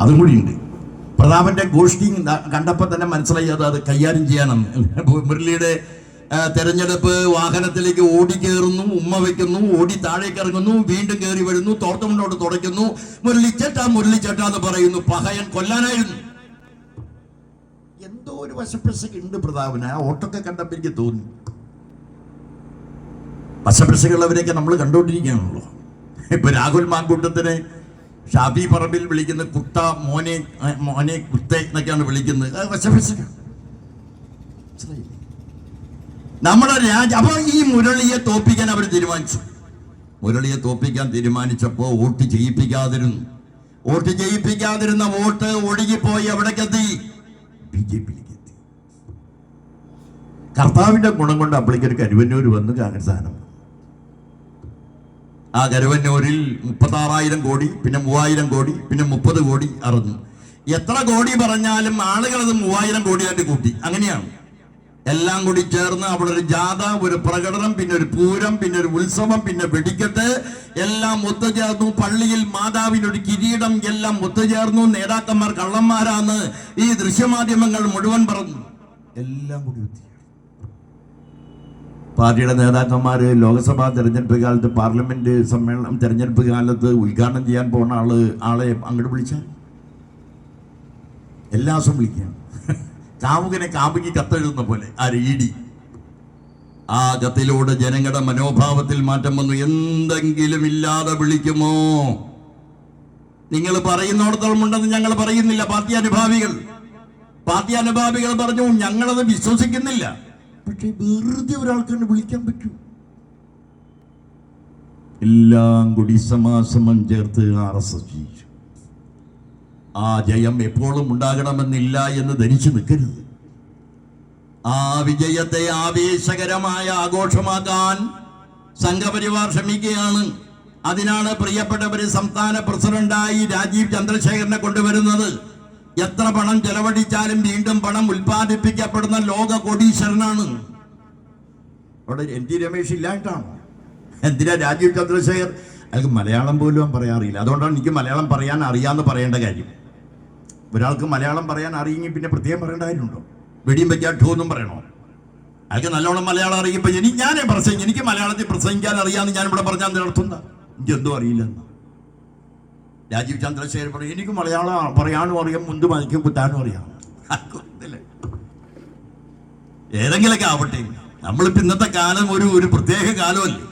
അതും കൂടിയുണ്ട്. പ്രതാപന്റെ ഗോഷ്ഠി കണ്ടപ്പോൾ തന്നെ മനസ്സിലായി അത് അത് കൈകാര്യം ചെയ്യാനെന്ന് മുരളിയുടെ തെരഞ്ഞെടുപ്പ് വാഹനത്തിലേക്ക് ഓടി കയറുന്നു ഉമ്മ വെക്കുന്നു ഓടി താഴേക്ക് ഇറങ്ങുന്നു വീണ്ടും കയറി വരുന്നു തോർത്തമുണ്ടോട് തുടയ്ക്കുന്നു. മുരളിച്ചേട്ട മുരളിച്ചേട്ട എന്ന് പറയുന്നു പഹയൻ കൊല്ലാനായിരുന്നു. എന്തോ ഒരു വശപ്പശക്ക് ഉണ്ട് പ്രതാപന് ആ ഓട്ടൊക്കെ കണ്ടപ്പോൾ എനിക്ക് തോന്നി. വശപ്പശകുള്ളവരെയൊക്കെ നമ്മൾ കണ്ടുകൊണ്ടിരിക്കുകയാണല്ലോ. ഇപ്പൊ രാഹുൽ മാങ്കൂട്ടത്തിനെ ഷാഫി പറമ്പിൽ വിളിക്കുന്ന കുട്ട മോനെ മോനെ കുത്ത എന്നൊക്കെയാണ് വിളിക്കുന്നത്? നമ്മുടെ രാജ അപ്പോൾ ഈ മുരളിയെ തോപ്പിക്കാൻ അവർ തീരുമാനിച്ചു. മുരളിയെ തോപ്പിക്കാൻ തീരുമാനിച്ചപ്പോൾ വോട്ട് ചെയ്യിപ്പിക്കാതിരുന്നു വോട്ട് ചെയ്യിപ്പിക്കാതിരുന്ന വോട്ട് ഒഴുകിപ്പോയി എവിടേക്കെത്തി? ബി ജെ പിയിലേക്ക് എത്തി. കർത്താവിന്റെ ഗുണം കൊണ്ട് അപ്പോഴേക്കൊരു കരുവന്നൂർ വന്ന് സാധനം ആ കരുവന്നൂരിൽ മുപ്പത്താറായിരം കോടി പിന്നെ മൂവായിരം കോടി പിന്നെ മുപ്പത് കോടി അറിഞ്ഞു എത്ര കോടി പറഞ്ഞാലും ആളുകൾ അത് മൂവായിരം കോടിയായിട്ട് കൂട്ടി. അങ്ങനെയാണ്. എല്ലാം കൂടി ചേർന്ന് അവിടെ ഒരു ജാഥ ഒരു പ്രകടനം പിന്നെ ഒരു പൂരം പിന്നെ ഒരു ഉത്സവം പിന്നെ വെടിക്കെട്ട്. എല്ലാം ഒത്തുചേർന്നു പള്ളിയിൽ മാതാവിനൊരു കിരീടം എല്ലാം ഒത്തുചേർന്നു നേതാക്കന്മാർ കള്ളന്മാരാന്ന് ഈ ദൃശ്യമാധ്യമങ്ങൾ മുഴുവൻ പറഞ്ഞു. എല്ലാം കൂടി പാർട്ടിയുടെ നേതാക്കന്മാർ ലോക്സഭാ തെരഞ്ഞെടുപ്പ് കാലത്ത് പാർലമെന്റ് സമ്മേളനം തെരഞ്ഞെടുപ്പ് കാലത്ത് ഉദ്ഘാടനം ചെയ്യാൻ പോകുന്ന ആൾ ആളെ അങ്ങോട്ട് വിളിച്ച. എല്ലാ ദിവസവും വിളിക്കാം. കാമുകനെ കാമുകി കത്തെഴുതുന്ന പോലെ ആ ഇടി ആ കത്തിലൂടെ ജനങ്ങളുടെ മനോഭാവത്തിൽ മാറ്റം വന്നു. എന്തെങ്കിലും ഇല്ലാതെ വിളിക്കുമോ? നിങ്ങൾ പറയുന്നിടത്തോളം ഉണ്ടെന്ന് ഞങ്ങൾ പറയുന്നില്ല പാർട്ടി അനുഭാവികൾ. പാർട്ടി അനുഭാവികൾ പറഞ്ഞു ഞങ്ങളത് വിശ്വസിക്കുന്നില്ല. പക്ഷെ വെറുതെ ഒരാൾക്ക് വിളിക്കാൻ പറ്റൂ. എല്ലാം കൂടി സമാസമം ചേർത്ത് ആർ എസ് എസ് ജയിച്ചു. ആ ജയം എപ്പോഴും ഉണ്ടാകണമെന്നില്ല എന്ന് ധരിച്ചു നിൽക്കരുത്. ആ വിജയത്തെ ആവേശകരമായ ആഘോഷമാക്കാൻ സംഘപരിവാർ ശ്രമിക്കുകയാണ്. അതിനാണ് പ്രിയപ്പെട്ടവര് സംസ്ഥാന പ്രസിഡന്റായി രാജീവ് ചന്ദ്രശേഖരനെ കൊണ്ടുവരുന്നത്. എത്ര പണം ചെലവഴിച്ചാലും വീണ്ടും പണം ഉൽപ്പാദിപ്പിക്കപ്പെടുന്ന ലോക കോടീശ്വരനാണ്. അവിടെ എൻ ടി രമേശ് ഇല്ലായിട്ടാണ് എന്തിനാ രാജീവ് ചന്ദ്രശേഖർ? അയാൾക്ക് മലയാളം പോലും പറയാറില്ല അതുകൊണ്ടാണ് എനിക്ക് മലയാളം പറയാൻ അറിയാമെന്ന് പറയേണ്ട കാര്യം. ഒരാൾക്ക് മലയാളം പറയാൻ അറിയെങ്കിൽ പിന്നെ പ്രത്യേകം പറയേണ്ട കാര്യമുണ്ടോ? വെടിയും ഠൂ എന്നും പറയണോ? അയാൾക്ക് നല്ലോണം മലയാളം അറിയിപ്പോൾ ഇനി ഞാനേ പ്രസംഗിക്കും. എനിക്ക് മലയാളത്തിൽ പ്രസംഗിക്കാൻ അറിയാമെന്ന് ഞാൻ ഇവിടെ പറഞ്ഞാൽ നടത്തുന്ന അർത്ഥം എന്താ? എനിക്ക് എന്തോ അറിയില്ലെന്ന് രാജീവ് ചന്ദ്രശേഖരൻ പറയും എനിക്ക് മലയാളം പറയാനും അറിയാം മുന്ത് മതിക്കും കുത്താനും അറിയാം. ഏതെങ്കിലൊക്കെ ആവട്ടെ നമ്മളിപ്പോൾ ഇന്നത്തെ കാലം ഒരു ഒരു പ്രത്യേക കാലമല്ലേ?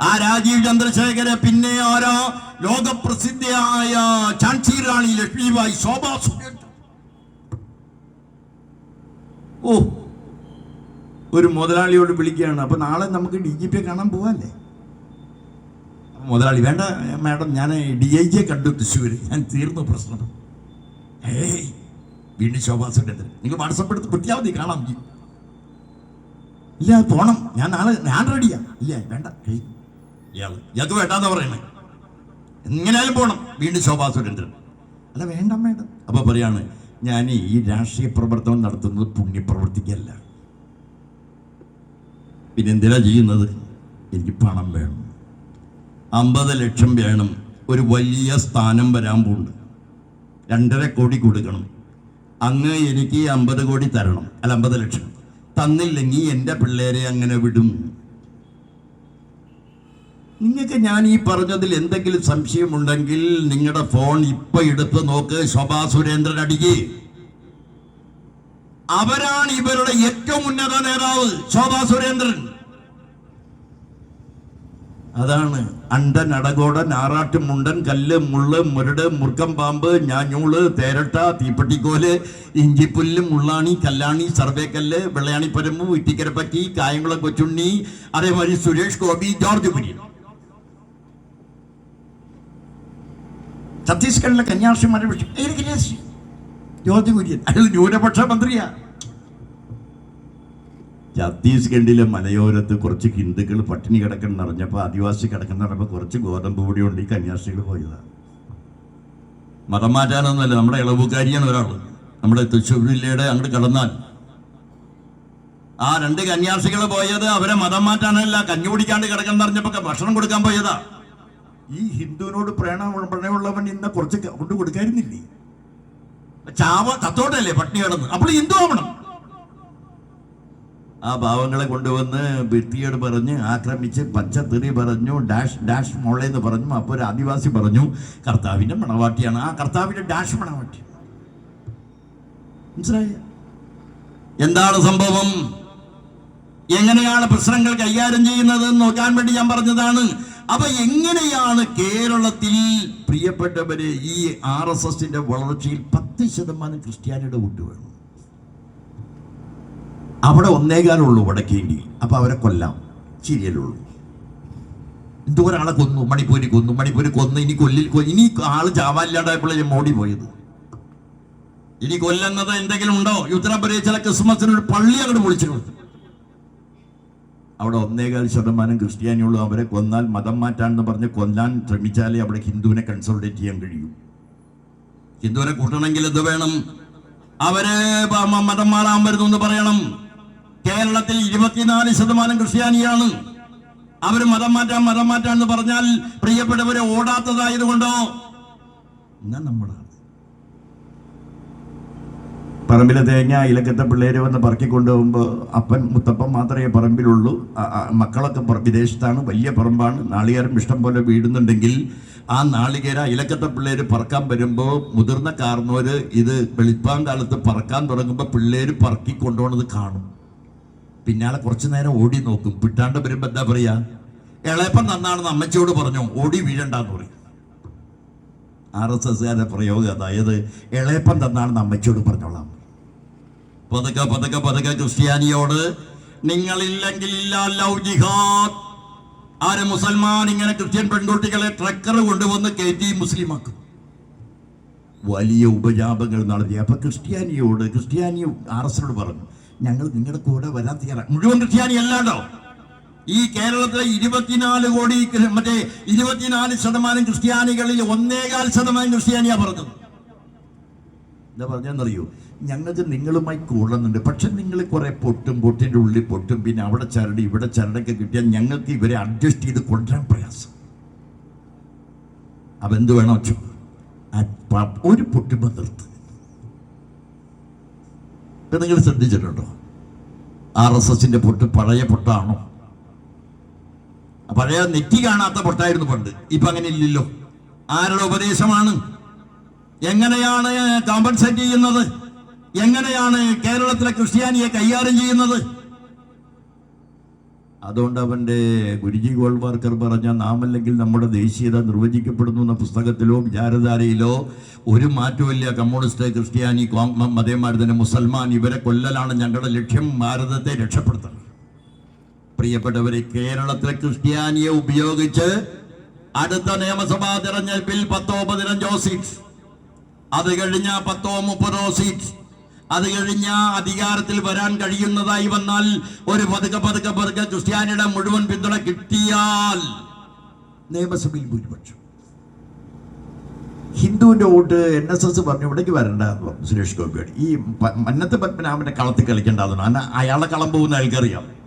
ആ രാജീവ് ചന്ദ്രശേഖര പിന്നെ ആരാ? ലോകപ്രസിദ്ധയായ ഝാൻസി റാണി ലക്ഷ്മിബായി ശോഭാ ഓ ഒരു മുതലാളിയോട് വിളിക്കുകയാണ്. അപ്പൊ നാളെ നമുക്ക് ഡി ജി പിയെ കാണാൻ പോവാല്ലേ? മുതലാളി വേണ്ട മാഡം ഞാൻ ഡി ഐ ജിയെ കണ്ടു തൃശ്ശൂർ ഞാൻ തീർന്നു പ്രശ്നം. ഏയ് വീണ്ടും ശോഭാ സുരേന്ദ്രൻ നിങ്ങൾ വാട്സപ്പ് എടുത്ത് മതി കാണാം. ഇല്ല പോണം. ഞാൻ നാളെ ഞാൻ റെഡിയാ. ഇല്ല വേണ്ട ഇയാൾ ഇയാൾക്ക് വേണ്ടാന്ന് പറയണേ എങ്ങനെയാലും പോണം. വീണ്ടും ശോഭാ സുരേന്ദ്രൻ അല്ല വേണ്ട വേണ്ട അപ്പൊ പറയാണ് ഞാൻ ഈ രാഷ്ട്രീയ പ്രവർത്തനം നടത്തുന്നത് പുണ്യപ്രവർത്തിക്കല്ല പിന്നെന്തിനാ ചെയ്യുന്നത്? എനിക്ക് പണം വേണം. അമ്പത് ലക്ഷം വേണം. ഒരു വലിയ സ്ഥാനം വരാൻ പോകുന്നുണ്ട് രണ്ടര കോടി കൊടുക്കണം. അങ്ങ് എനിക്ക് അമ്പത് കോടി തരണം. അല്ല അമ്പത് ലക്ഷം. തന്നില്ലെങ്കിൽ എന്റെ പിള്ളേരെ അങ്ങനെ വിടും. നിങ്ങൾക്ക് ഞാൻ ഈ പറഞ്ഞതിൽ എന്തെങ്കിലും സംശയമുണ്ടെങ്കിൽ നിങ്ങളുടെ ഫോൺ ഇപ്പൊ എടുത്ത് നോക്ക്. ശോഭാ സുരേന്ദ്രൻ അടിക്ക്. അവരാണ് ഇവരുടെ ഏറ്റവും ഉന്നത നേതാവ് ശോഭാ സുരേന്ദ്രൻ. അതാണ്. അണ്ടൻ അടകോടൻ ആറാട്ട് മുണ്ടൻ കല്ല് മുള്ള് മുരട് മുറുക്കം പാമ്പ് ഞാഞ്ഞൂൾ തേരട്ട തീപ്പട്ടിക്കോൽ ഇഞ്ചിപ്പുല്ല് മുള്ളാണി കല്ലാണി സർവേക്കല്ല് വെള്ളയാണിപ്പരമ്പ് ഇറ്റിക്കരപ്പറ്റി കായംകുളം കൊച്ചുണ്ണി അതേമാതിരി സുരേഷ് ഗോപി ജോർജ് കുര്യൻ. ഛത്തീസ്ഗഡിലെ കന്യാസിമാരെ വിളിച്ചു. "ഏത് കന്യാസ്ത്രീ? ജോർജ് കുര്യൻ. അയാൾ ന്യൂനപക്ഷ മന്ത്രിയാ. ഛത്തീസ്ഗഡിലെ മലയോരത്ത് കുറച്ച് ഹിന്ദുക്കൾ പട്ടിണി കിടക്കുന്ന അറിഞ്ഞപ്പോൾ ആദിവാസി കിടക്കുന്ന പറഞ്ഞപ്പോൾ കുറച്ച് ഗോതമ്പ് പൊടി കൊണ്ട് ഈ കന്യാസ്ത്രീകൾ പോയതാണ് മതം മാറ്റാനൊന്നുമല്ല നമ്മുടെ ഇളവുകാരിയാണ് ഒരാൾ നമ്മുടെ തൃശ്ശൂർ ജില്ലയുടെ അങ്ങോട്ട് കടന്നാൽ. ആ രണ്ട് കന്യാസ്ത്രീകൾ പോയത് അവരെ മതം മാറ്റാനല്ല കഞ്ഞി കുടിക്കാണ്ട് കിടക്കുന്ന അറിഞ്ഞപ്പോ ഭക്ഷണം കൊടുക്കാൻ പോയതാ. ഈ ഹിന്ദുവിനോട് പ്രേണ പ്രണയമുള്ളവൻ ഇന്ന് കുറച്ച് കൊണ്ട് കൊടുക്കായിരുന്നില്ലേ? ചാവ തത്തോട്ടല്ലേ പട്ടിണി കിടന്ന്. അപ്പോൾ ഹിന്ദു ആവണം. ആ ഭാവങ്ങളെ കൊണ്ടുവന്ന് ഭിത്തിയോട് പറഞ്ഞ് ആക്രമിച്ച് പച്ചത്തെറി പറഞ്ഞു ഡാഷ് ഡാഷ് മോളേന്ന് പറഞ്ഞു. അപ്പോൾ ഒരു ആദിവാസി പറഞ്ഞു കർത്താവിന്റെ മണവാട്ടിയാണ്. ആ കർത്താവിന്റെ ഡാഷ് മണവാട്ടി. മനസ്സിലായ? എന്താണ് സംഭവം? എങ്ങനെയാണ് പ്രശ്നങ്ങൾ കൈകാര്യം ചെയ്യുന്നത് എന്ന് നോക്കാൻ വേണ്ടി ഞാൻ പറഞ്ഞതാണ്. അപ്പൊ എങ്ങനെയാണ് കേരളത്തിൽ പ്രിയപ്പെട്ടവര് ഈ ആർ എസ് എസിന്റെ വളർച്ചയിൽ പത്ത് ശതമാനം ക്രിസ്ത്യാനിയുടെ വേണം? അവിടെ ഒന്നേകാലുള്ളൂ വടക്കേണ്ടി അപ്പൊ അവരെ കൊല്ലാം. ശരിയല്ലുള്ളൂ എന്തോരാളെ കൊന്നു. മണിപ്പൂരി കൊന്നു. മണിപ്പൂരി കൊന്നു ഇനി കൊല്ലിൽ ഇനി ആൾ ചാവാനില്ലാണ്ടായപ്പോഴേ മോഡി പോയത്. ഇനി കൊല്ലുന്നത് എന്തെങ്കിലും ഉണ്ടോ? ഉത്തർപ്രദേശിലെ ക്രിസ്മസിന് ഒരു പള്ളി അങ്ങോട്ട് വിളിച്ചിട്ടുണ്ട് അവിടെ ഒന്നേകാൽ ശതമാനം ക്രിസ്ത്യാനിയുള്ളൂ അവരെ കൊന്നാൽ മതം മാറ്റാണെന്ന് പറഞ്ഞ് കൊല്ലാൻ ശ്രമിച്ചാലേ അവിടെ ഹിന്ദുവിനെ കൺസൾട്ടേറ്റ് ചെയ്യാൻ കഴിയൂ. ഹിന്ദുവിനെ കൂട്ടണമെങ്കിൽ എന്ത് വേണം? അവരെ മതം മാറാൻ വരുന്നു എന്ന് പറയണം. കേരളത്തിൽ ഇരുപത്തിനാല് ശതമാനം ക്രിസ്ത്യാനിയാണ്. അവർ മതം മാറ്റാൻ മതം മാറ്റാൻ എന്ന് പറഞ്ഞാൽ പ്രിയപ്പെട്ടവരെ ഓടാത്തതായതുകൊണ്ടോ? ഞാൻ നമ്മളാണ്. പറമ്പിലെ തേങ്ങ ഇലക്കത്തെ പിള്ളേര് വന്ന് പറക്കി കൊണ്ടുപോകുമ്പോൾ അപ്പൻ മുത്തപ്പൻ മാത്രമേ പറമ്പിലുള്ളൂ. മക്കളൊക്കെ വിദേശത്താണ് വലിയ പറമ്പാണ്. നാളികേരം ഇഷ്ടം പോലെ വീടുന്നുണ്ടെങ്കിൽ ആ നാളികേര ഇലക്കത്തെ പിള്ളേര് പറക്കാൻ വരുമ്പോൾ മുതിർന്ന കാർന്നവർ ഇത് വെളിപ്പാൻ കാലത്ത് പറക്കാൻ തുടങ്ങുമ്പോൾ പിള്ളേര് പറക്കി കൊണ്ടുപോകുന്നത് കാണും. പിന്നാലെ കുറച്ചു നേരം ഓടി നോക്കും. പിട്ടാണ്ട് വരുമ്പോൾ എന്താ പറയാ? ഇളയപ്പം നന്നാണെന്ന് അമ്മച്ചിയോട് പറഞ്ഞു ഓടി വീഴണ്ടെന്ന് പറയും. ആർ എസ് എസ്കാരുടെ പ്രയോഗം അതായത് ഇളയപ്പം തന്നാണെന്ന് അമ്മച്ചിയോട് പറഞ്ഞോളാം. പതുക്കെ പതുക്കെ പതുക്കെ ക്രിസ്ത്യാനിയോട് നിങ്ങളില്ലെങ്കിൽ ആര് മുസൽമാൻ ഇങ്ങനെ ക്രിസ്ത്യൻ പെൺകുട്ടികളെ ട്രക്കർ കൊണ്ടുവന്ന് കയറ്റി മുസ്ലിമാക്കും. വലിയ ഉപജാപങ്ങൾ നടത്തി. അപ്പൊ ക്രിസ്ത്യാനിയോട് ക്രിസ്ത്യാനി ആർ എസിനോട് പറഞ്ഞു ഞങ്ങൾ നിങ്ങളുടെ കൂടെ വരാൻ തയ്യാറാണ് മുഴുവൻ ക്രിസ്ത്യാനി അല്ലാണ്ടോ? ഈ കേരളത്തിലെ ഇരുപത്തിനാല് കോടി മറ്റേ ഇരുപത്തിനാല് ശതമാനം ക്രിസ്ത്യാനികളിൽ ഒന്നേകാൽ ശതമാനം ക്രിസ്ത്യാനിയാ പറഞ്ഞത്. എന്താ പറഞ്ഞെന്നറിയോ ഞങ്ങൾക്ക് നിങ്ങളുമായി കൂടുന്നുണ്ട് പക്ഷെ നിങ്ങൾ കുറെ പൊട്ടും പൊട്ടിന്റെ ഉള്ളിൽ പൊട്ടും പിന്നെ അവിടെ ചരട് ഇവിടെ ചരടൊക്കെ കിട്ടിയാൽ ഞങ്ങൾക്ക് ഇവരെ അഡ്ജസ്റ്റ് ചെയ്ത് കൊണ്ടുവരാൻ പ്രയാസം. അപ്പം എന്ത് വേണം ഒരു പൊട്ടുമ്പോൾ നിർത്ത്. ഇപ്പം നിങ്ങൾ ശ്രദ്ധിച്ചിട്ടുണ്ടോ? ആർ എസ് എസിന്റെ പൊട്ട് പഴയ പൊട്ടാണോ? പഴയ നെറ്റി കാണാത്ത പൊട്ടായിരുന്നു പണ്ട്. ഇപ്പൊ അങ്ങനെ ഇല്ലല്ലോ. ആരുടെ ഉപദേശമാണ്? എങ്ങനെയാണ് കോമ്പൻസേറ്റ് ചെയ്യുന്നത്? എങ്ങനെയാണ് കേരളത്തിലെ ക്രിസ്ത്യാനിയെ കൈകാര്യം ചെയ്യുന്നത്? അതുകൊണ്ട് അവന്റെ ഗുരുജി ഗോൾവാർക്കർ പറഞ്ഞ നാമല്ലെങ്കിൽ നമ്മുടെ ദേശീയത നിർവചിക്കപ്പെടുന്നു എന്ന പുസ്തകത്തിലോ വിചാരധാരയിലോ ഒരു മാറ്റമില്ല കമ്മ്യൂണിസ്റ്റ് ക്രിസ്ത്യാനി മതേമാർ തന്നെ മുസൽമാൻ ഇവരെ കൊല്ലലാണ് ഞങ്ങളുടെ ലക്ഷ്യം ഭാരതത്തെ രക്ഷപ്പെടുത്തണം പ്രിയപ്പെട്ടവരെ കേരളത്തിലെ ക്രിസ്ത്യാനിയെ ഉപയോഗിച്ച് അടുത്ത നിയമസഭാ തെരഞ്ഞെടുപ്പിൽ പത്തോ പതിനഞ്ചോ സീറ്റ് അത് കഴിഞ്ഞ പത്തോ മുപ്പതോ സീറ്റ് അത് കഴിഞ്ഞ അധികാരത്തിൽ വരാൻ കഴിയുന്നതായി വന്നാൽ ഒരു പതുക്കെ പതുക്കെ പതുക്കെ ക്രിസ്ത്യാനിയുടെ മുഴുവൻ പിന്തുണ കിട്ടിയാൽ നിയമസഭയിൽ ഭൂരിപക്ഷം. ഹിന്ദുവിന്റെ വോട്ട് എൻ എസ് എസ് പറഞ്ഞു ഇവിടേക്ക് വരണ്ട എന്ന് സുരേഷ് ഗോപിയോട്. ഈ മന്നത്ത് പത്മനാഭന്റെ കളത്തിൽ കളിക്കേണ്ടതാണ് അയാളെ കളം പോകുന്ന അയാൾക്കറിയാം.